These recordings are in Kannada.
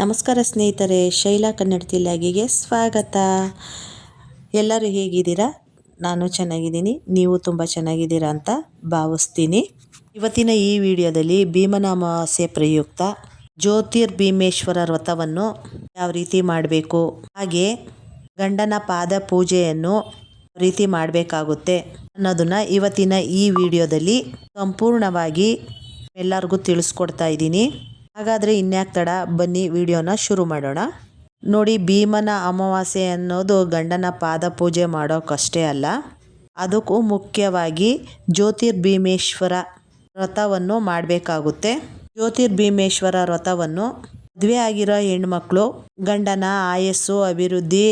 ನಮಸ್ಕಾರ ಸ್ನೇಹಿತರೆ, ಶೈಲಾ ಕನ್ನಡ ತಿಲ್ಲಾಗಿಗೆ ಸ್ವಾಗತ. ಎಲ್ಲರೂ ಹೇಗಿದ್ದೀರಾ? ನಾನು ಚೆನ್ನಾಗಿದ್ದೀನಿ. ನೀವು ತುಂಬ ಚೆನ್ನಾಗಿದ್ದೀರಾ ಅಂತ ಭಾವಿಸ್ತೀನಿ. ಇವತ್ತಿನ ಈ ವಿಡಿಯೋದಲ್ಲಿ ಭೀಮನಾಮಾಸೆ ಪ್ರಯುಕ್ತ ಜ್ಯೋತಿರ್ ಭೀಮೇಶ್ವರ ವ್ರತವನ್ನು ಯಾವ ರೀತಿ ಮಾಡಬೇಕು? ಹಾಗೆ ಗಂಡನ ಪಾದ ಪೂಜೆಯನ್ನು ರೀತಿ ಮಾಡಬೇಕಾಗುತ್ತೆ ಅನ್ನೋದನ್ನು ಇವತ್ತಿನ ಈ ವಿಡಿಯೋದಲ್ಲಿ ಸಂಪೂರ್ಣವಾಗಿ ಎಲ್ಲರಿಗೂ ತಿಳಿಸ್ಕೊಡ್ತಾ ಇದ್ದೀನಿ. ಹಾಗಾದರೆ ಇನ್ಯಾಕೆ ತಡ? ಬನ್ನಿ ವಿಡಿಯೋನ ಶುರು ಮಾಡೋಣ. ನೋಡಿ, ಭೀಮನ ಅಮಾವಾಸ್ಯೆ ಅನ್ನೋದು ಗಂಡನ ಪಾದ ಪೂಜೆ ಮಾಡೋಕ್ಕಷ್ಟೇ ಅಲ್ಲ. ಅದಕ್ಕೂ ಮುಖ್ಯವಾಗಿ ಜ್ಯೋತಿರ್ಭೀಮೇಶ್ವರ ವ್ರತವನ್ನು ಮಾಡಬೇಕಾಗುತ್ತೆ. ಜ್ಯೋತಿರ್ಭೀಮೇಶ್ವರ ವ್ರತವನ್ನು ಮದುವೆ ಆಗಿರೋ ಹೆಣ್ಮಕ್ಳು, ಗಂಡನ ಆಯಸ್ಸು, ಅಭಿವೃದ್ಧಿ,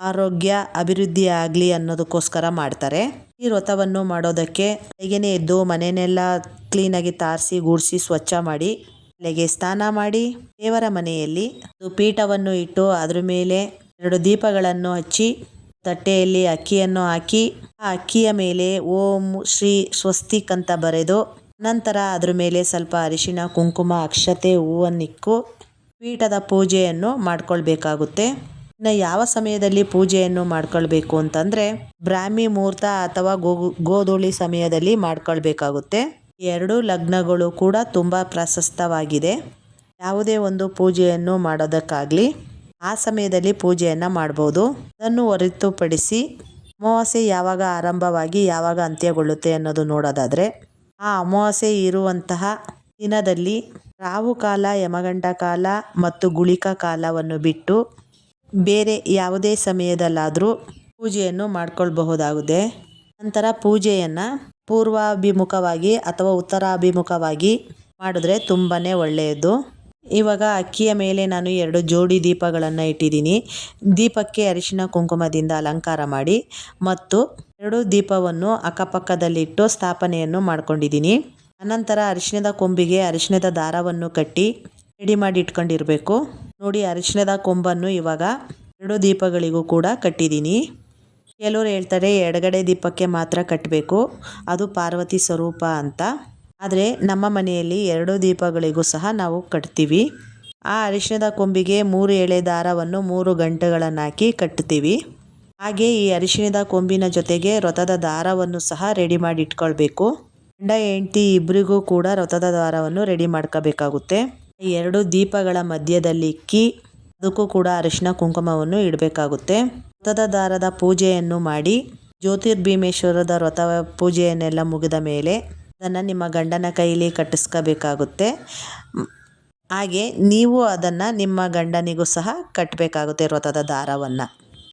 ಆರೋಗ್ಯ, ಅಭಿವೃದ್ಧಿ ಆಗಲಿ ಅನ್ನೋದಕ್ಕೋಸ್ಕರ ಮಾಡ್ತಾರೆ. ಈ ವ್ರತವನ್ನು ಮಾಡೋದಕ್ಕೆ ಬೆಳಗ್ಗೆನೇ ಎದ್ದು ಮನೆಯನ್ನೆಲ್ಲ ಕ್ಲೀನಾಗಿ ತಾರಿಸಿ, ಗುಡಿಸಿ, ಸ್ವಚ್ಛ ಮಾಡಿ ತಲೆಗೆ ಸ್ನಾನ ಮಾಡಿ ದೇವರ ಮನೆಯಲ್ಲಿ ಪೀಠವನ್ನು ಇಟ್ಟು ಅದರ ಮೇಲೆ ಎರಡು ದೀಪಗಳನ್ನು ಹಚ್ಚಿ, ತಟ್ಟೆಯಲ್ಲಿ ಅಕ್ಕಿಯನ್ನು ಹಾಕಿ, ಆ ಅಕ್ಕಿಯ ಮೇಲೆ ಓಂ ಶ್ರೀ ಸ್ವಸ್ತಿಕ್ ಅಂತ ಬರೆದು, ನಂತರ ಅದ್ರ ಮೇಲೆ ಸ್ವಲ್ಪ ಅರಿಶಿಣ, ಕುಂಕುಮ, ಅಕ್ಷತೆ ಹೂವನ್ನಿಕ್ಕು ಪೀಠದ ಪೂಜೆಯನ್ನು ಮಾಡ್ಕೊಳ್ಬೇಕಾಗುತ್ತೆ. ಇನ್ನು ಯಾವ ಸಮಯದಲ್ಲಿ ಪೂಜೆಯನ್ನು ಮಾಡ್ಕೊಳ್ಬೇಕು ಅಂತಂದರೆ ಬ್ರಾಹ್ಮಿ ಮುಹೂರ್ತ ಅಥವಾ ಗೋ, ಗೋಧೂಳಿ ಸಮಯದಲ್ಲಿ ಮಾಡ್ಕೊಳ್ಬೇಕಾಗುತ್ತೆ. ಎರಡು ಲಗ್ನಗಳು ಕೂಡ ತುಂಬ ಪ್ರಶಸ್ತವಾಗಿದೆ. ಯಾವುದೇ ಒಂದು ಪೂಜೆಯನ್ನು ಮಾಡೋದಕ್ಕಾಗಲಿ ಆ ಸಮಯದಲ್ಲಿ ಪೂಜೆಯನ್ನು ಮಾಡ್ಬೋದು. ಅದನ್ನು ಹೊರತುಪಡಿಸಿ ಅಮಾವಾಸ್ಯೆ ಯಾವಾಗ ಆರಂಭವಾಗಿ ಯಾವಾಗ ಅಂತ್ಯಗೊಳ್ಳುತ್ತೆ ಅನ್ನೋದು ನೋಡೋದಾದರೆ, ಆ ಅಮಾವಾಸ್ಯೆ ಇರುವಂತಹ ದಿನದಲ್ಲಿ ರಾಹು ಕಾಲ ಯಮಗಂಟ ಕಾಲ ಮತ್ತು ಗುಳಿಕ ಕಾಲವನ್ನು ಬಿಟ್ಟು ಬೇರೆ ಯಾವುದೇ ಸಮಯದಲ್ಲಾದರೂ ಪೂಜೆಯನ್ನು ಮಾಡ್ಕೊಳ್ಬಹುದಾಗಿದೆ ನಂತರ ಪೂಜೆಯನ್ನು ಪೂರ್ವಾಭಿಮುಖವಾಗಿ ಅಥವಾ ಉತ್ತರಾಭಿಮುಖವಾಗಿ ಮಾಡಿದ್ರೆ ತುಂಬಾ ಒಳ್ಳೆಯದು. ಇವಾಗ ಅಕ್ಕಿಯ ಮೇಲೆ ನಾನು ಎರಡು ಜೋಡಿ ದೀಪಗಳನ್ನು ಇಟ್ಟಿದ್ದೀನಿ. ದೀಪಕ್ಕೆ ಅರಿಶಿನ ಕುಂಕುಮದಿಂದ ಅಲಂಕಾರ ಮಾಡಿ ಮತ್ತು ಎರಡು ದೀಪವನ್ನು ಅಕ್ಕಪಕ್ಕದಲ್ಲಿಟ್ಟು ಸ್ಥಾಪನೆಯನ್ನು ಮಾಡ್ಕೊಂಡಿದ್ದೀನಿ. ಅನಂತರ ಅರಿಶಿಣದ ಕೊಂಬಿಗೆ ಅರಿಶಿಣದ ದಾರವನ್ನು ಕಟ್ಟಿ ರೆಡಿ ಮಾಡಿ ಇಟ್ಕೊಂಡಿರಬೇಕು. ನೋಡಿ, ಅರಿಶಿಣದ ಕೊಂಬನ್ನು ಇವಾಗ ಎರಡು ದೀಪಗಳಿಗೂ ಕೂಡ ಕಟ್ಟಿದ್ದೀನಿ. ಕೆಲವರು ಹೇಳ್ತಾರೆ, ಎಡಗಡೆ ದೀಪಕ್ಕೆ ಮಾತ್ರ ಕಟ್ಟಬೇಕು ಅದು ಪಾರ್ವತಿ ಸ್ವರೂಪ ಅಂತ. ಆದರೆ ನಮ್ಮ ಮನೆಯಲ್ಲಿ ಎರಡು ದೀಪಗಳಿಗೂ ಸಹ ನಾವು ಕಟ್ತೀವಿ. ಆ ಅರಿಶಿಣದ ಕೊಂಬಿಗೆ ಮೂರು ಎಳೆ ದಾರವನ್ನು ಮೂರು ಗಂಟೆಗಳನ್ನು ಹಾಕಿ ಕಟ್ತೀವಿ. ಹಾಗೆ ಈ ಅರಿಶಿಣದ ಕೊಂಬಿನ ಜೊತೆಗೆ ವ್ರತದ ದಾರವನ್ನು ಸಹ ರೆಡಿ ಮಾಡಿ ಇಟ್ಕೊಳ್ಬೇಕು ಗಂಡ, ಹೆಂಡತಿ ಇಬ್ಬರಿಗೂ ಕೂಡ ವ್ರತದ ದಾರವನ್ನು ರೆಡಿ ಮಾಡ್ಕೋಬೇಕಾಗುತ್ತೆ. ಎರಡು ದೀಪಗಳ ಮಧ್ಯದಲ್ಲಿ ಇಕ್ಕಿ, ಅದಕ್ಕೂ ಕೂಡ ಅರಿಶಿನ ಕುಂಕುಮವನ್ನು ಇಡಬೇಕಾಗುತ್ತೆ. ವ್ರತದ ದಾರದ ಪೂಜೆಯನ್ನು ಮಾಡಿ ಜ್ಯೋತಿರ್ಭೀಮೇಶ್ವರದ ವ್ರತ ಪೂಜೆಯನ್ನೆಲ್ಲ ಮುಗಿದ ಮೇಲೆ ಅದನ್ನು ನಿಮ್ಮ ಗಂಡನ ಕೈಲಿ ಕಟ್ಟಿಸ್ಕೋಬೇಕಾಗುತ್ತೆ. ಹಾಗೆ ನೀವು ಅದನ್ನು ನಿಮ್ಮ ಗಂಡನಿಗೂ ಸಹ ಕಟ್ಟಬೇಕಾಗುತ್ತೆ ವ್ರತದ ದಾರವನ್ನು.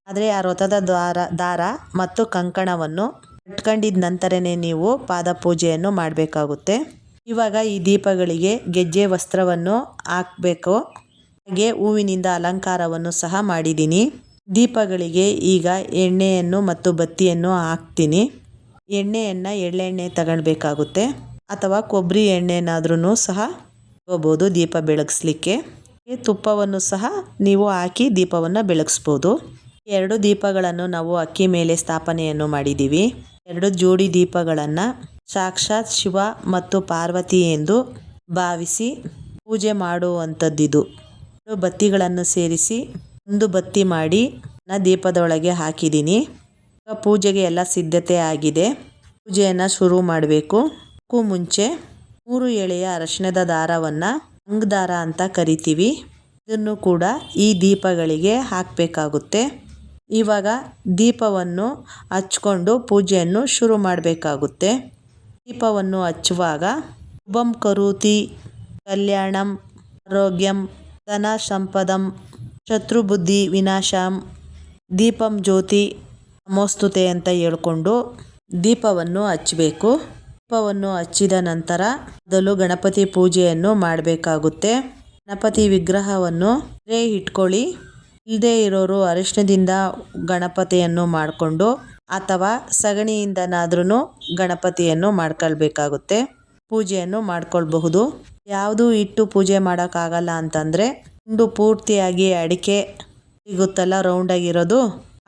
ಆದರೆ ಆ ವ್ರತದ ದಾರ ದಾರ ಮತ್ತು ಕಂಕಣವನ್ನು ಕಟ್ಕೊಂಡಿದ್ದ ನಂತರನೇ ನೀವು ಪಾದ ಪೂಜೆಯನ್ನು ಮಾಡಬೇಕಾಗುತ್ತೆ. ಇವಾಗ ಈ ದೀಪಗಳಿಗೆ ಗೆಜ್ಜೆ ವಸ್ತ್ರವನ್ನು ಹಾಕಬೇಕು. ಹಾಗೆ ಹೂವಿನಿಂದ ಅಲಂಕಾರವನ್ನು ಸಹ ಮಾಡಿದ್ದೀನಿ. ದೀಪಗಳಿಗೆ ಈಗ ಎಣ್ಣೆಯನ್ನು ಮತ್ತು ಬತ್ತಿಯನ್ನು ಹಾಕ್ತೀನಿ. ಎಣ್ಣೆಯನ್ನು ಎಳ್ಳೆಣ್ಣೆ ತಗೊಳ್ಬೇಕಾಗುತ್ತೆ. ಅಥವಾ ಕೊಬ್ಬರಿ ಎಣ್ಣೆನಾದ್ರೂ ಸಹ ತಗೋಬೋದು ದೀಪ ಬೆಳಗಿಸ್ಲಿಕ್ಕೆ. ತುಪ್ಪವನ್ನು ಸಹ ನೀವು ಹಾಕಿ ದೀಪವನ್ನು ಬೆಳಗಿಸ್ಬೋದು. ಎರಡು ದೀಪಗಳನ್ನು ನಾವು ಅಕ್ಕಿ ಮೇಲೆ ಸ್ಥಾಪನೆಯನ್ನು ಮಾಡಿದ್ದೀವಿ. ಎರಡು ಜೋಡಿ ದೀಪಗಳನ್ನು ಸಾಕ್ಷಾತ್ ಶಿವ ಮತ್ತು ಪಾರ್ವತಿ ಎಂದು ಭಾವಿಸಿ ಪೂಜೆ ಮಾಡುವಂಥದ್ದಿದು. ಬತ್ತಿಗಳನ್ನು ಸೇರಿಸಿ ಒಂದು ಬತ್ತಿ ಮಾಡಿ ನಾ ದೀಪದೊಳಗೆ ಹಾಕಿದ್ದೀನಿ. ಪೂಜೆಗೆ ಎಲ್ಲ ಸಿದ್ಧತೆ ಆಗಿದೆ. ಪೂಜೆಯನ್ನು ಶುರು ಮಾಡಬೇಕು. ಅದಕ್ಕೂ ಮುಂಚೆ ಮೂರು ಎಳೆಯ ಅರಶಿಣದ ದಾರವನ್ನು ಅಂಗದಾರ ಅಂತ ಕರಿತೀವಿ. ಇದನ್ನು ಕೂಡ ಈ ದೀಪಗಳಿಗೆ ಹಾಕಬೇಕಾಗುತ್ತೆ. ಇವಾಗ ದೀಪವನ್ನು ಹಚ್ಕೊಂಡು ಪೂಜೆಯನ್ನು ಶುರು ಮಾಡಬೇಕಾಗುತ್ತೆ. ದೀಪವನ್ನು ಹಚ್ಚುವಾಗ ಶುಭಂ ಕರೋತಿ ಕಲ್ಯಾಣಂ ಆರೋಗ್ಯಂ ಧನ ಸಂಪದಂ ಶತ್ರುಬುದ್ಧಿ, ವಿನಾಶಾಂ, ದೀಪಂ ಜ್ಯೋತಿ ಮೋಸ್ತುತೆ ಅಂತ ಹೇಳ್ಕೊಂಡು ದೀಪವನ್ನು ಹಚ್ಚಬೇಕು ದೀಪವನ್ನು ಹಚ್ಚಿದ ನಂತರ ಮೊದಲು ಗಣಪತಿ ಪೂಜೆಯನ್ನು ಮಾಡಬೇಕಾಗುತ್ತೆ. ಗಣಪತಿ ವಿಗ್ರಹವನ್ನು ರೇ ಇಟ್ಕೊಳ್ಳಿ. ಇಲ್ಲದೇ ಇರೋರು ಅರಿಶಿನದಿಂದ ಗಣಪತಿಯನ್ನು ಮಾಡಿಕೊಂಡು ಅಥವಾ ಸಗಣಿಯಿಂದನಾದ್ರೂ ಗಣಪತಿಯನ್ನು ಮಾಡ್ಕೊಳ್ಬೇಕಾಗುತ್ತೆ. ಪೂಜೆಯನ್ನು ಮಾಡ್ಕೊಳ್ಬಹುದು. ಯಾವುದು ಇಟ್ಟು ಪೂಜೆ ಮಾಡೋಕ್ಕಾಗಲ್ಲ ಅಂತಂದರೆ ಒಂದು ಪೂರ್ತಿಯಾಗಿ ಅಡಿಕೆ ಸಿಗುತ್ತಲ್ಲ ರೌಂಡಾಗಿರೋದು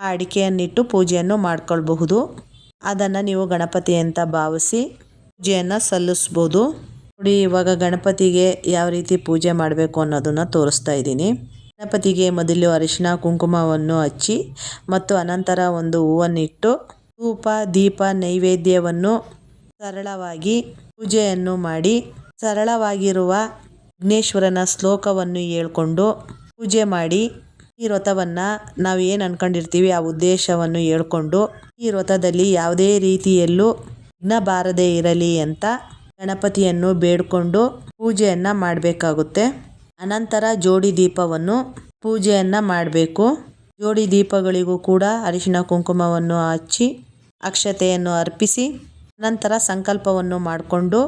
ಆ ಅಡಿಕೆಯನ್ನಿಟ್ಟು ಪೂಜೆಯನ್ನು ಮಾಡ್ಕೊಳ್ಬಹುದು. ಅದನ್ನು ನೀವು ಗಣಪತಿ ಅಂತ ಭಾವಿಸಿ ಪೂಜೆಯನ್ನು ಸಲ್ಲಿಸ್ಬೋದು. ನೋಡಿ, ಇವಾಗ ಗಣಪತಿಗೆ ಯಾವ ರೀತಿ ಪೂಜೆ ಮಾಡಬೇಕು ಅನ್ನೋದನ್ನು ತೋರಿಸ್ತಾ ಇದ್ದೀನಿ. ಗಣಪತಿಗೆ ಮೊದಲು ಅರಿಶಿನ ಕುಂಕುಮವನ್ನು ಹಚ್ಚಿ, ಮತ್ತು ಅನಂತರ ಒಂದು ಹೂವನ್ನಿಟ್ಟು ಧೂಪ, ದೀಪ, ನೈವೇದ್ಯವನ್ನು ಸರಳವಾಗಿ ಪೂಜೆಯನ್ನು ಮಾಡಿ, ಸರಳವಾಗಿರುವ ವಿಘ್ನೇಶ್ವರನ ಶ್ಲೋಕವನ್ನು ಹೇಳ್ಕೊಂಡು ಪೂಜೆ ಮಾಡಿ ಈ ವ್ರತವನ್ನು ನಾವು ಏನು ಅನ್ಕೊಂಡಿರ್ತೀವಿ ಆ ಉದ್ದೇಶವನ್ನು ಹೇಳ್ಕೊಂಡು ಈ ವ್ರತದಲ್ಲಿ ಯಾವುದೇ ರೀತಿಯಲ್ಲೂ ವಿಘ್ನ ಬಾರದೇ ಇರಲಿ ಅಂತ ಗಣಪತಿಯನ್ನು ಬೇಡ್ಕೊಂಡು ಪೂಜೆಯನ್ನು ಮಾಡಬೇಕಾಗುತ್ತೆ. ಅನಂತರ ಜೋಡಿ ದೀಪವನ್ನು ಪೂಜೆಯನ್ನು ಮಾಡಬೇಕು. ಜೋಡಿ ದೀಪಗಳಿಗೂ ಕೂಡ ಅರಿಶಿನ ಕುಂಕುಮವನ್ನು ಹಚ್ಚಿ ಅಕ್ಷತೆಯನ್ನು ಅರ್ಪಿಸಿ ನಂತರ ಸಂಕಲ್ಪವನ್ನು ಮಾಡಿಕೊಂಡು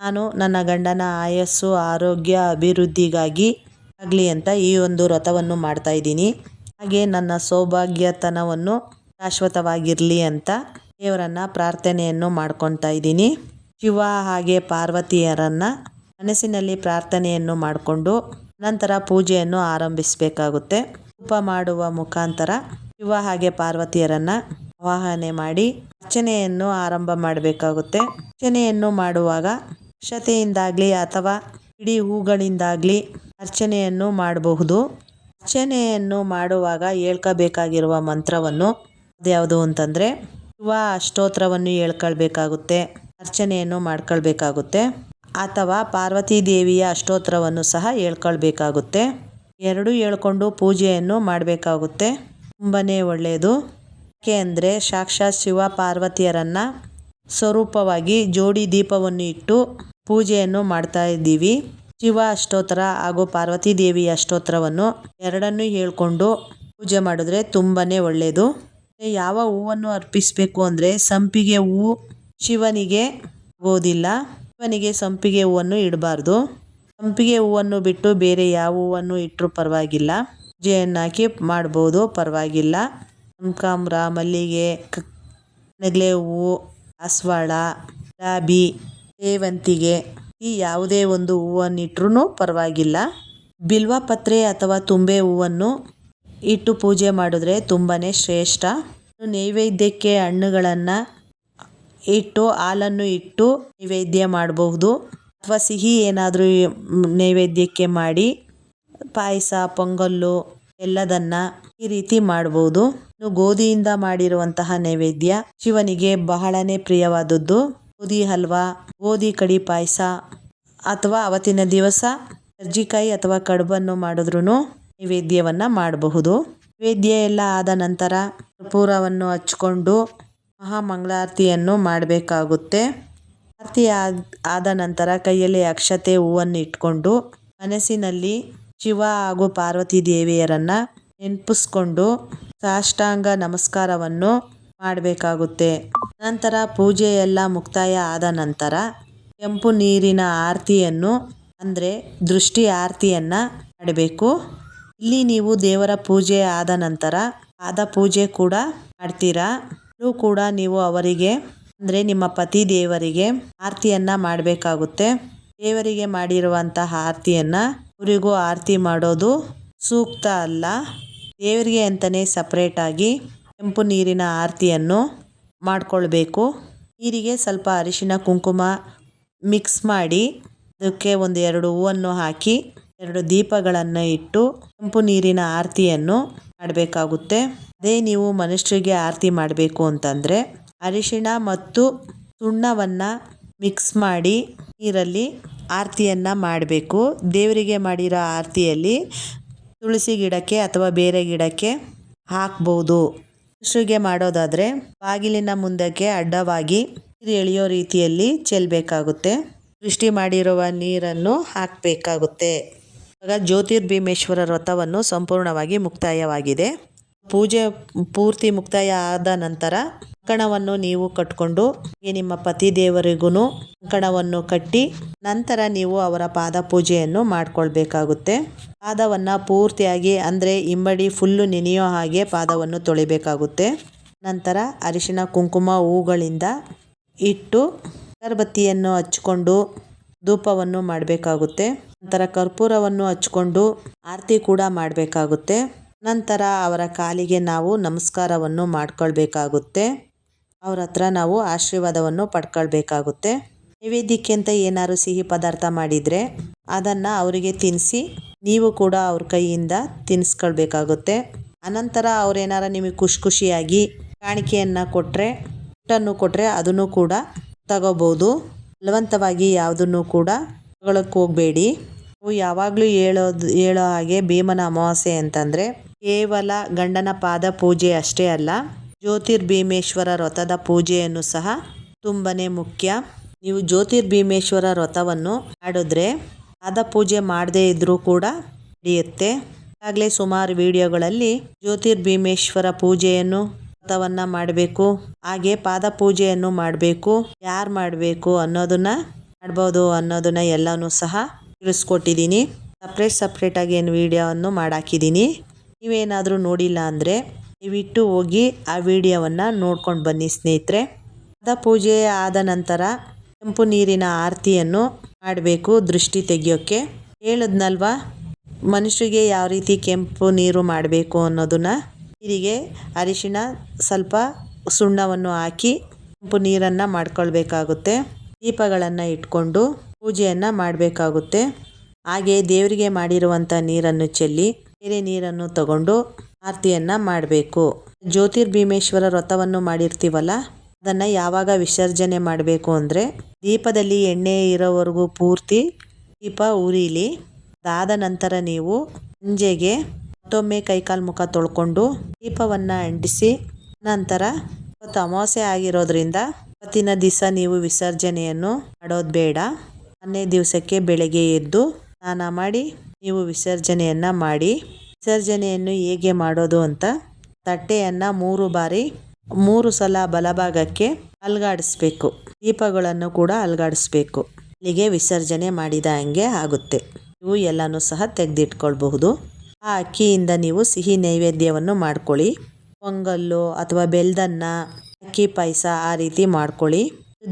ನಾನು ನನ್ನ ಗಂಡನ ಆಯಸ್ಸು, ಆರೋಗ್ಯ, ಅಭಿವೃದ್ಧಿಗಾಗಿ ಆಗಲಿ ಅಂತ ಈ ಒಂದು ವ್ರತವನ್ನು ಮಾಡ್ತಾ ಇದ್ದೀನಿ. ಹಾಗೆ ನನ್ನ ಸೌಭಾಗ್ಯತನವನ್ನು ಶಾಶ್ವತವಾಗಿರಲಿ ಅಂತ ದೇವರನ್ನ ಪ್ರಾರ್ಥನೆಯನ್ನು ಮಾಡ್ಕೊತಾ ಇದ್ದೀನಿ. ಶಿವ ಹಾಗೆ ಪಾರ್ವತಿಯರನ್ನು ಮನಸ್ಸಿನಲ್ಲಿ ಪ್ರಾರ್ಥನೆಯನ್ನು ಮಾಡಿಕೊಂಡು ನಂತರ ಪೂಜೆಯನ್ನು ಆರಂಭಿಸಬೇಕಾಗುತ್ತೆ. ಉಪ ಮಾಡುವ ಮುಖಾಂತರ ಶಿವ ಹಾಗೆ ಪಾರ್ವತಿಯರನ್ನು ಆವಾಹನೆ ಮಾಡಿ ಅರ್ಚನೆಯನ್ನು ಆರಂಭ ಮಾಡಬೇಕಾಗುತ್ತೆ. ಅರ್ಚನೆಯನ್ನು ಮಾಡುವಾಗ ಅಕ್ಷತೆಯಿಂದಾಗಲಿ ಅಥವಾ ಇಡೀ ಹೂಗಳಿಂದಾಗಲಿ ಅರ್ಚನೆಯನ್ನು ಮಾಡಬಹುದು. ಅರ್ಚನೆಯನ್ನು ಮಾಡುವಾಗ ಹೇಳ್ಕೋಬೇಕಾಗಿರುವ ಮಂತ್ರವನ್ನು ಅದ್ಯಾವುದು ಅಂತಂದರೆ ಶಿವ ಅಷ್ಟೋತ್ರವನ್ನು ಹೇಳ್ಕೊಳ್ಬೇಕಾಗುತ್ತೆ, ಅರ್ಚನೆಯನ್ನು ಮಾಡ್ಕೊಳ್ಬೇಕಾಗುತ್ತೆ, ಅಥವಾ ಪಾರ್ವತಿ ದೇವಿಯ ಅಷ್ಟೋತ್ರವನ್ನು ಸಹ ಹೇಳ್ಕೊಳ್ಬೇಕಾಗುತ್ತೆ. ಎರಡೂ ಹೇಳ್ಕೊಂಡು ಪೂಜೆಯನ್ನು ಮಾಡಬೇಕಾಗುತ್ತೆ. ತುಂಬಾ ಒಳ್ಳೆಯದು ಯಾಕೆ ಅಂದರೆ, ಸಾಕ್ಷಾತ್ ಶಿವ ಪಾರ್ವತಿಯರನ್ನು ಸ್ವರೂಪವಾಗಿ ಜೋಡಿ ದೀಪವನ್ನು ಇಟ್ಟು ಪೂಜೆಯನ್ನು ಮಾಡ್ತಾ ಇದ್ದೀವಿ. ಶಿವ ಅಷ್ಟೋತ್ತರ ಹಾಗೂ ಪಾರ್ವತಿ ದೇವಿಯ ಅಷ್ಟೋತ್ತರವನ್ನು ಎರಡನ್ನೂ ಹೇಳ್ಕೊಂಡು ಪೂಜೆ ಮಾಡಿದ್ರೆ ತುಂಬಾ ಒಳ್ಳೆಯದು ಯಾವ ಹೂವನ್ನು ಅರ್ಪಿಸಬೇಕು ಅಂದರೆ ಸಂಪಿಗೆ ಹೂವು ಶಿವನಿಗೆ ಆಗೋದಿಲ್ಲ. ಶಿವನಿಗೆ ಸಂಪಿಗೆ ಹೂವನ್ನು ಇಡಬಾರ್ದು. ಸಂಪಿಗೆ ಹೂವನ್ನು ಬಿಟ್ಟು ಬೇರೆ ಯಾವ ಹೂವನ್ನು ಇಟ್ಟರೂ ಪರವಾಗಿಲ್ಲ. ಪೂಜೆಯನ್ನು ಹಾಕಿ ಮಾಡ್ಬೋದು, ಪರವಾಗಿಲ್ಲ. ಕನಕಾಂಬ್ರ ಮಲ್ಲಿಗೆ ನೆಗಲೆ ಹೂವು ದಾಸವಾಳ ಗುಲಾಬಿ ಸೇವಂತಿಗೆ ಈ ಯಾವುದೇ ಒಂದು ಹೂವನ್ನಿಟ್ರೂ ಪರವಾಗಿಲ್ಲ. ಬಿಲ್ವಪತ್ರೆ ಅಥವಾ ತುಂಬೆ ಹೂವನ್ನು ಇಟ್ಟು ಪೂಜೆ ಮಾಡಿದ್ರೆ ತುಂಬಾ ಶ್ರೇಷ್ಠ. ನೈವೇದ್ಯಕ್ಕೆ ಹಣ್ಣುಗಳನ್ನು ಇಟ್ಟು, ಹಾಲನ್ನು ಇಟ್ಟು ನೈವೇದ್ಯ ಮಾಡಬಹುದು. ಅಥವಾ ಸಿಹಿ ಏನಾದರೂ ನೈವೇದ್ಯಕ್ಕೆ ಮಾಡಿ ಪಾಯಸ, ಪೊಂಗಲ್ಲು ಎಲ್ಲದನ್ನು ಈ ರೀತಿ ಮಾಡಬಹುದು. ಗೋಧಿಯಿಂದ ಮಾಡಿರುವಂತಹ ನೈವೇದ್ಯ ಶಿವನಿಗೆ ಬಹಳನೇ ಪ್ರಿಯವಾದದ್ದು. ಗೋಧಿ ಹಲ್ವಾ, ಗೋಧಿ ಕಡಿ ಪಾಯಸ ಅಥವಾ ಅವತ್ತಿನ ದಿವಸ ಕರ್ಜಿಕಾಯಿ ಅಥವಾ ಕಡುಬನ್ನು ಮಾಡಿದ್ರೂ ನೈವೇದ್ಯವನ್ನು ಮಾಡಬಹುದು. ನೈವೇದ್ಯ ಎಲ್ಲ ಆದ ನಂತರ ಕರ್ಪೂರವನ್ನು ಹಚ್ಕೊಂಡು ಮಹಾಮಂಗಳಾರತಿಯನ್ನು ಮಾಡಬೇಕಾಗುತ್ತೆ. ಆರತಿ ಆದ ನಂತರ ಕೈಯಲ್ಲಿ ಅಕ್ಷತೆ ಹೂವನ್ನು ಇಟ್ಕೊಂಡು ಮನಸ್ಸಿನಲ್ಲಿ ಶಿವ ಹಾಗೂ ಪಾರ್ವತಿ ದೇವಿಯರನ್ನು ನೆನಪಿಸ್ಕೊಂಡು ಸಾಷ್ಟಾಂಗ ನಮಸ್ಕಾರವನ್ನು ಮಾಡಬೇಕಾಗುತ್ತೆ. ನಂತರ ಪೂಜೆ ಎಲ್ಲ ಮುಕ್ತಾಯ ಆದ ನಂತರ ಕೆಂಪು ನೀರಿನ ಆರತಿಯನ್ನು, ಅಂದರೆ ದೃಷ್ಟಿ ಆರತಿಯನ್ನು ಮಾಡಬೇಕು. ಇಲ್ಲಿ ನೀವು ದೇವರ ಪೂಜೆ ಆದ ನಂತರ ಆದ ಪೂಜೆ ಕೂಡ ಮಾಡ್ತೀರಾ? ಅಲ್ಲೂ ಕೂಡ ನೀವು ಅವರಿಗೆ, ಅಂದರೆ ನಿಮ್ಮ ಪತಿ ದೇವರಿಗೆ ಆರತಿಯನ್ನು ಮಾಡಬೇಕಾಗುತ್ತೆ. ದೇವರಿಗೆ ಮಾಡಿರುವಂತಹ ಆರತಿಯನ್ನು ಅವರಿಗೂ ಆರತಿ ಮಾಡೋದು ಸೂಕ್ತ ಅಲ್ಲ. ದೇವರಿಗೆ ಅಂತಲೇ ಸಪ್ರೇಟಾಗಿ ಕೆಂಪು ನೀರಿನ ಆರತಿಯನ್ನು ಮಾಡಿಕೊಳ್ಬೇಕು. ನೀರಿಗೆ ಸ್ವಲ್ಪ ಅರಿಶಿನ, ಕುಂಕುಮ ಮಿಕ್ಸ್ ಮಾಡಿ ಅದಕ್ಕೆ ಒಂದು ಎರಡು ಹೂವನ್ನು ಹಾಕಿ ಎರಡು ದೀಪಗಳನ್ನು ಇಟ್ಟು ಕೆಂಪು ನೀರಿನ ಆರತಿಯನ್ನು ಮಾಡಬೇಕಾಗುತ್ತೆ. ಅದೇ ನೀವು ಮನುಷ್ಯರಿಗೆ ಆರತಿ ಮಾಡಬೇಕು ಅಂತಂದರೆ ಅರಿಶಿಣ ಮತ್ತು ಸುಣ್ಣವನ್ನು ಮಿಕ್ಸ್ ಮಾಡಿ ನೀರಲ್ಲಿ ಆರತಿಯನ್ನು ಮಾಡಬೇಕು. ದೇವರಿಗೆ ಮಾಡಿರೋ ಆರತಿಯಲ್ಲಿ ತುಳಸಿ ಗಿಡಕ್ಕೆ ಅಥವಾ ಬೇರೆ ಗಿಡಕ್ಕೆ ಹಾಕ್ಬೋದು. ಮನುಷ್ಯರಿಗೆ ಮಾಡೋದಾದರೆ ಬಾಗಿಲಿನ ಮುಂದಕ್ಕೆ ಅಡ್ಡವಾಗಿ ನೀರು ಎಳೆಯೋ ರೀತಿಯಲ್ಲಿ ಚೆಲ್ಲಬೇಕಾಗುತ್ತೆ ದೃಷ್ಟಿ ಮಾಡಿರುವ ನೀರನ್ನು ಹಾಕಬೇಕಾಗುತ್ತೆ. ಇವಾಗ ಜ್ಯೋತಿರ್ಭೀಮೇಶ್ವರ ವ್ರತವನ್ನು ಸಂಪೂರ್ಣವಾಗಿ ಮುಕ್ತಾಯವಾಗಿದೆ. ಪೂಜೆ ಪೂರ್ತಿ ಮುಕ್ತಾಯ ಆದ ನಂತರ ಕಂಕಣವನ್ನು ನೀವು ಕಟ್ಕೊಂಡು ನಿಮ್ಮ ಪತಿ ದೇವರಿಗೂ ಕಂಕಣವನ್ನು ಕಟ್ಟಿ, ನಂತರ ನೀವು ಅವರ ಪಾದ ಪೂಜೆಯನ್ನು ಮಾಡಿಕೊಳ್ಬೇಕಾಗುತ್ತೆ. ಪಾದವನ್ನು ಪೂರ್ತಿಯಾಗಿ, ಅಂದರೆ ಇಮ್ಮಡಿ ಫುಲ್ಲು ನೆನೆಯೋ ಹಾಗೆ ಪಾದವನ್ನು ತೊಳಿಬೇಕಾಗುತ್ತೆ. ನಂತರ ಅರಿಶಿನ ಕುಂಕುಮ, ಹೂಗಳಿಂದ ಇಟ್ಟು ಅಗರಬತ್ತಿಯನ್ನು ಹಚ್ಕೊಂಡು ಧೂಪವನ್ನು ಮಾಡಬೇಕಾಗುತ್ತೆ. ನಂತರ ಕರ್ಪೂರವನ್ನು ಹಚ್ಕೊಂಡು ಆರತಿ ಕೂಡ ಮಾಡಬೇಕಾಗುತ್ತೆ. ನಂತರ ಅವರ ಕಾಲಿಗೆ ನಾವು ನಮಸ್ಕಾರವನ್ನು ಮಾಡ್ಕೊಳ್ಬೇಕಾಗುತ್ತೆ. ಅವ್ರ ಹತ್ರ ನಾವು ಆಶೀರ್ವಾದವನ್ನು ಪಡ್ಕೊಳ್ಬೇಕಾಗುತ್ತೆ. ನೈವೇದ್ಯಕ್ಕೆ ಅಂತ ಏನಾದ್ರು ಸಿಹಿ ಪದಾರ್ಥ ಮಾಡಿದರೆ ಅದನ್ನು ಅವರಿಗೆ ತಿನ್ನಿಸಿ ನೀವು ಕೂಡ ಅವ್ರ ಕೈಯಿಂದ ತಿನ್ನಿಸ್ಕೊಳ್ಬೇಕಾಗುತ್ತೆ ಅನಂತರ ಅವ್ರೇನಾರ ನಿಮಗೆ ಖುಷಿ ಖುಷಿಯಾಗಿ ಕಾಣಿಕೆಯನ್ನು ಕೊಟ್ಟರೆ ಊಟನ್ನು ಕೊಟ್ಟರೆ ಅದನ್ನು ಕೂಡ ತಗೋಬೋದು. ಬಲವಂತವಾಗಿ ಯಾವುದನ್ನು ಕೂಡ ತಗೊಳಕ್ಕೆ ಹೋಗಬೇಡಿ. ನಾವು ಯಾವಾಗಲೂ ಹೇಳೋದು, ಹೇಳೋ ಹಾಗೆ ಭೀಮನ ಅಮಾವಾಸ್ಯೆ ಅಂತಂದರೆ ಕೇವಲ ಗಂಡನ ಪಾದ ಪೂಜೆ ಅಷ್ಟೇ ಅಲ್ಲ. ಜ್ಯೋತಿರ್ಭೀಮೇಶ್ವರ ವ್ರತದ ಪೂಜೆಯನ್ನು ಸಹ ತುಂಬನೇ ಮುಖ್ಯ. ನೀವು ಜ್ಯೋತಿರ್ಭೀಮೇಶ್ವರ ವ್ರತವನ್ನು ಮಾಡಿದ್ರೆ ಪಾದ ಪೂಜೆ ಮಾಡದೇ ಇದ್ದರೂ ಕೂಡ ನಡೆಯುತ್ತೆ. ಈಗಾಗಲೇ ಸುಮಾರು ವಿಡಿಯೋಗಳಲ್ಲಿ ಜ್ಯೋತಿರ್ಭೀಮೇಶ್ವರ ಪೂಜೆಯನ್ನು ವ್ರತವನ್ನು ಮಾಡಬೇಕು, ಹಾಗೆ ಪಾದ ಪೂಜೆಯನ್ನು ಮಾಡಬೇಕು, ಯಾರು ಮಾಡಬೇಕು ಅನ್ನೋದನ್ನ ಮಾಡ್ಬೋದು ಅನ್ನೋದನ್ನ ಎಲ್ಲನೂ ಸಹ ತಿಳಿಸ್ಕೊಟ್ಟಿದ್ದೀನಿ. ಸಪ್ರೇಟ್ ಸಪ್ರೇಟಾಗಿ ಏನು ವಿಡಿಯೋವನ್ನು ಮಾಡಾಕಿದ್ದೀನಿ. ನೀವೇನಾದರೂ ನೋಡಿಲ್ಲ ಅಂದರೆ ದಯವಿಟ್ಟು ಹೋಗಿ ಆ ವಿಡಿಯೋವನ್ನು ನೋಡ್ಕೊಂಡು ಬನ್ನಿ ಸ್ನೇಹಿತರೆ. ಪಾದ ಪೂಜೆ ಆದ ನಂತರ ಕೆಂಪು ನೀರಿನ ಆರತಿಯನ್ನು ಮಾಡಬೇಕು ದೃಷ್ಟಿ ತೆಗಿಯೋಕ್ಕೆ ಹೇಳಿದ್ನಲ್ವ? ಮನುಷ್ಯರಿಗೆ ಯಾವ ರೀತಿ ಕೆಂಪು ನೀರು ಮಾಡಬೇಕು ಅನ್ನೋದನ್ನು. ನೀರಿಗೆ ಅರಿಶಿಣ ಸ್ವಲ್ಪ ಸುಣ್ಣವನ್ನು ಹಾಕಿ ಕೆಂಪು ನೀರನ್ನು ಮಾಡ್ಕೊಳ್ಬೇಕಾಗುತ್ತೆ. ದೀಪಗಳನ್ನು ಇಟ್ಕೊಂಡು ಪೂಜೆಯನ್ನು ಮಾಡಬೇಕಾಗುತ್ತೆ. ಹಾಗೆ ದೇವರಿಗೆ ಮಾಡಿರುವಂಥ ನೀರನ್ನು ಚೆಲ್ಲಿ, ಬೇರೆ ನೀರನ್ನು ತಗೊಂಡು ಆರತಿಯನ್ನು ಮಾಡಬೇಕು. ಜ್ಯೋತಿರ್ಭೀಮೇಶ್ವರ ವ್ರತವನ್ನು ಮಾಡಿರ್ತೀವಲ್ಲ, ಅದನ್ನು ಯಾವಾಗ ವಿಸರ್ಜನೆ ಮಾಡಬೇಕು ಅಂದರೆ ದೀಪದಲ್ಲಿ ಎಣ್ಣೆ ಇರೋವರೆಗೂ ಪೂರ್ತಿ ದೀಪ ಉರಿಲಿ ಅದಾದ ನಂತರ ನೀವು ಸಂಜೆಗೆ ಮತ್ತೊಮ್ಮೆ ಕೈಕಾಲು ಮುಖ ತೊಳ್ಕೊಂಡು ದೀಪವನ್ನು ಅಂಟಿಸಿ, ನಂತರ ಇವತ್ತು ಅಮಾವಾಸ್ಯೆ ಆಗಿರೋದ್ರಿಂದ ಇವತ್ತಿನ ದಿವಸ ನೀವು ವಿಸರ್ಜನೆಯನ್ನು ಮಾಡೋದು ಬೇಡ. ಮೊನ್ನೆ ದಿವಸಕ್ಕೆ ಬೆಳಗ್ಗೆ ಎದ್ದು ಸ್ನಾನ ಮಾಡಿ ನೀವು ವಿಸರ್ಜನೆಯನ್ನು ಮಾಡಿ ವಿಸರ್ಜನೆಯನ್ನು ಹೇಗೆ ಮಾಡೋದು ಅಂತ ತಟ್ಟೆಯನ್ನು ಮೂರು ಬಾರಿ, ಮೂರು ಸಲ ಬಲಭಾಗಕ್ಕೆ ಅಲ್ಗಾಡಿಸ್ಬೇಕು. ದೀಪಗಳನ್ನು ಕೂಡ ಅಲ್ಗಾಡಿಸ್ಬೇಕು. ಅಲ್ಲಿಗೆ ವಿಸರ್ಜನೆ ಮಾಡಿದ ಹಂಗೆ ಆಗುತ್ತೆ. ಇವು ಎಲ್ಲನೂ ಸಹ ತೆಗೆದಿಟ್ಕೊಳ್ಬಹುದು. ಆ ಅಕ್ಕಿಯಿಂದ ನೀವು ಸಿಹಿ ನೈವೇದ್ಯವನ್ನು ಮಾಡ್ಕೊಳ್ಳಿ. ಪೊಂಗಲ್ಲು ಅಥವಾ ಬೆಲ್ದನ್ನ, ಅಕ್ಕಿ ಪಾಯಸ ಆ ರೀತಿ ಮಾಡ್ಕೊಳ್ಳಿ.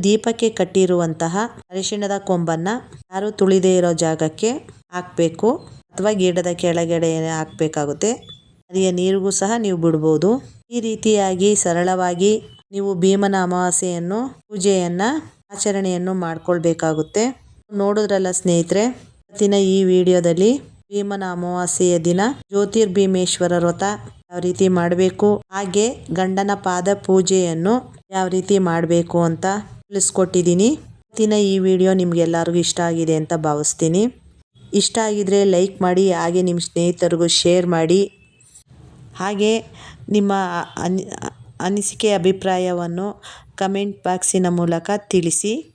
ದೀಪಕ್ಕೆ ಕಟ್ಟಿರುವಂತಹ ಅರಿಶಿಣದ ಕೊಂಬನ್ನು ಯಾರು ತುಳಿದೇ ಇರೋ ಜಾಗಕ್ಕೆ ಹಾಕಬೇಕು. ಅಥವಾ ಗಿಡದ ಕೆಳಗಡೆ ಹಾಕಬೇಕಾಗುತ್ತೆ. ನದಿಯ ನೀರಿಗೂ ಸಹ ನೀವು ಬಿಡ್ಬೋದು. ಈ ರೀತಿಯಾಗಿ ಸರಳವಾಗಿ ನೀವು ಭೀಮನ ಅಮಾವಾಸ್ಯೆಯನ್ನು, ಪೂಜೆಯನ್ನು, ಆಚರಣೆಯನ್ನು ಮಾಡ್ಕೊಳ್ಬೇಕಾಗುತ್ತೆ. ನೋಡಿದ್ರಲ್ಲ ಸ್ನೇಹಿತರೆ, ಇವತ್ತಿನ ಈ ವಿಡಿಯೋದಲ್ಲಿ ಭೀಮನ ಅಮಾವಾಸ್ಯೆಯ ದಿನ ಜ್ಯೋತಿರ್ಭೀಮೇಶ್ವರ ವ್ರತ ಯಾವ ರೀತಿ ಮಾಡಬೇಕು, ಹಾಗೆ ಗಂಡನ ಪಾದ ಪೂಜೆಯನ್ನು ಯಾವ ರೀತಿ ಮಾಡಬೇಕು ಅಂತ ತಿಳಿಸ್ಕೊಟ್ಟಿದ್ದೀನಿ. ಇವತ್ತಿನ ಈ ವಿಡಿಯೋ ನಿಮ್ಗೆಲ್ಲರಿಗೂ ಇಷ್ಟ ಆಗಿದೆ ಅಂತ ಭಾವಿಸ್ತೀನಿ. ಇಷ್ಟ ಆಗಿದ್ದರೆ ಲೈಕ್ ಮಾಡಿ, ಹಾಗೆ ನಿಮ್ಮ ಸ್ನೇಹಿತರಿಗೂ ಶೇರ್ ಮಾಡಿ. ಹಾಗೆ ನಿಮ್ಮ ಅನಿ, ಅನಿಸಿಕೆ, ಅಭಿಪ್ರಾಯವನ್ನು ಕಮೆಂಟ್ ಬಾಕ್ಸಿನ ಮೂಲಕ ತಿಳಿಸಿ.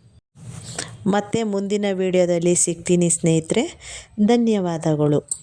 ಮತ್ತೆ ಮುಂದಿನ ವಿಡಿಯೋದಲ್ಲಿ ಸಿಗ್ತೀನಿ ಸ್ನೇಹಿತರೆ. ಧನ್ಯವಾದಗಳು.